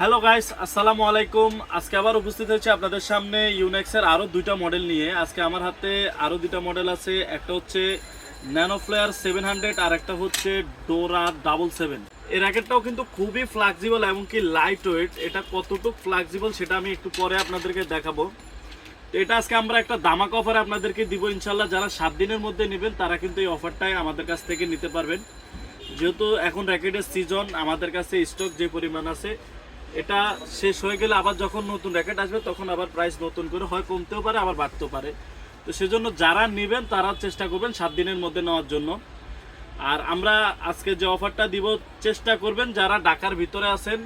Hello guys আসসালামু আলাইকুম আজকে আবার উপস্থিত হয়েছে আপনাদের সামনে ইউনেক্সের আরও দুইটা মডেল নিয়ে। আজকে আমার হাতে আরও দুইটা মডেল আছে। একটা হচ্ছে ন্যানো ফ্লেয়ার সেভেন হান্ড্রেড আর একটা হচ্ছে ডোরা ডাবল সেভেন এই র্যাকেটটাও কিন্তু খুবই ফ্লেক্সিবল এমনকি লাইট ওয়েট এটা কতটুকু ফ্লেক্সিবল সেটা আমি একটু পরে আপনাদেরকে দেখাবো। এটা আজকে আমরা একটা দামাক অফার আপনাদেরকে দিব। ইনশাল্লাহ যারা সাত দিনের মধ্যে নেবেন, তারা কিন্তু এই অফারটাই আমাদের কাছ থেকে নিতে পারবেন। যেহেতু এখন র্যাকেটের সিজন আমাদের কাছে স্টক যে পরিমাণ আছে এটা শেষ হয়ে গেলে আবার যখন নতুন র্যাকেট আসবে, তখন আবার প্রাইস নতুন করে হয়, কমতেও পারে, আবার বাড়তেও পারে। তো সেজন্য যারা নেবেন, তারা চেষ্টা করবেন সাত দিনের মধ্যে নেওয়ার জন্য। আর আমরা আজকে যে অফারটা দিব, চেষ্টা করবেন যারা ঢাকার ভিতরে আছেন,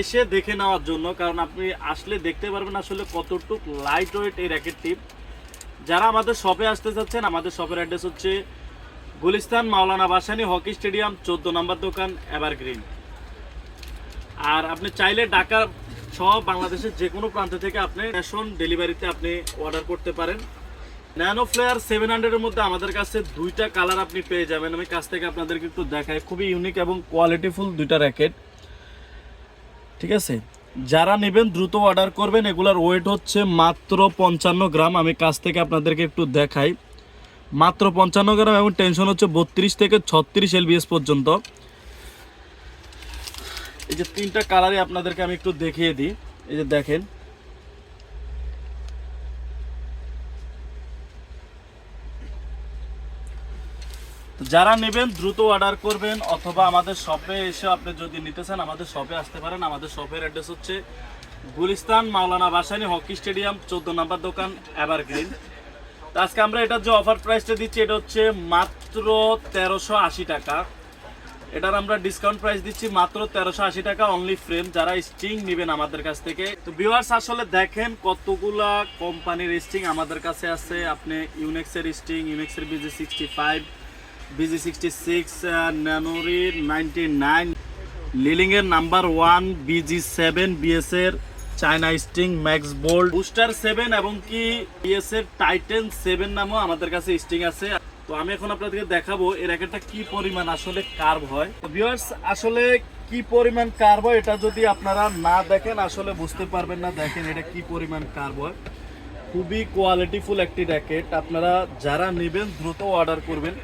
এসে দেখে নেওয়ার জন্য। কারণ আপনি আসলে দেখতে পারবেন আসলে কতটুক লাইট ওয়েট এই র্যাকেটটি যারা আমাদের শপে আসতে চাচ্ছেন, আমাদের শপের অ্যাড্রেস হচ্ছে গুলিস্তান মাওলানা বাসানি হকি স্টেডিয়াম, চোদ্দ নম্বর দোকান, এভারগ্রিন। আর আপনি চাইলে ঢাকা সহ বাংলাদেশের যে কোনো প্রান্ত থেকে আপনি ক্যাশ অন ডেলিভারিতে আপনি অর্ডার করতে পারেন। ন্যানো ফ্লেয়ার সেভেন হান্ড্রেডের মধ্যে আমাদের কাছে দুইটা কালার আপনি পেয়ে যাবেন। আমি কাছ থেকে আপনাদেরকে একটু দেখাই। খুবই ইউনিক এবং কোয়ালিটিফুল দুইটা র্যাকেট ঠিক আছে? যারা নেবেন, দ্রুত অর্ডার করবেন। এগুলার ওয়েট হচ্ছে মাত্র পঞ্চান্ন গ্রাম। আমি কাছ থেকে আপনাদেরকে একটু দেখাই। মাত্র পঞ্চান্ন গ্রাম এবং টেনশন হচ্ছে বত্রিশ থেকে ছত্রিশ এলবিএস পর্যন্ত। এই যে তিনটা কালারই আপনাদেরকে আমি একটু দেখিয়ে দিই। এই যে দেখেন। যারা নেবেন, দ্রুত অর্ডার করবেন অথবা আমাদের শপে এসে আপনি যদি নিতে চান, আমাদের শপে আসতে পারেন। আমাদের শপের অ্যাড্রেস হচ্ছে গুলিস্তান, মাওলানা বাসানি হকি স্টেডিয়াম, চোদ্দ নাম্বার দোকান, এভারগ্রিন। আজকে আমরা এটার যে অফার প্রাইসটা দিচ্ছি, এটা হচ্ছে মাত্র তেরোশো টাকা। এটার আমরা ডিসকাউন্ট প্রাইস দিচ্ছি মাত্র তেরোশো আশি টাকা অনলি ফ্রেম যারা স্টিং নেবেন আমাদের কাছ থেকে। তো ভিউয়ার্স আসলে দেখেন কতগুলা কোম্পানির স্টিং আমাদের কাছে আছে। আপনি ইউনেক্সের string ইউনেক্সের BG sixty five BG sixty six Nanogy ninety nine লিলিংয়ের number one BG seven বিএসের China string max bold booster seven এবং কি বিএসের টাইটেন সেভেন নামও আমাদের কাছে স্টিং আছে। তো আমি এখন আপনাদেরকে দেখাবো এর একটা কি পরিমাণ আসলে কার্ভ হয়। ভিউয়ার্স আসলে কি পরিমাণ কার্ভ হয় এটা যদি আপনারা না দেখেন, আসলে বুঝতে পারবেন না দেখেন এটা কি পরিমাণ কার্ভ হয়। খুবই কোয়ালিটিফুল একটি র্যাকেট আপনারা যারা নেবেন, দ্রুত অর্ডার করবেন।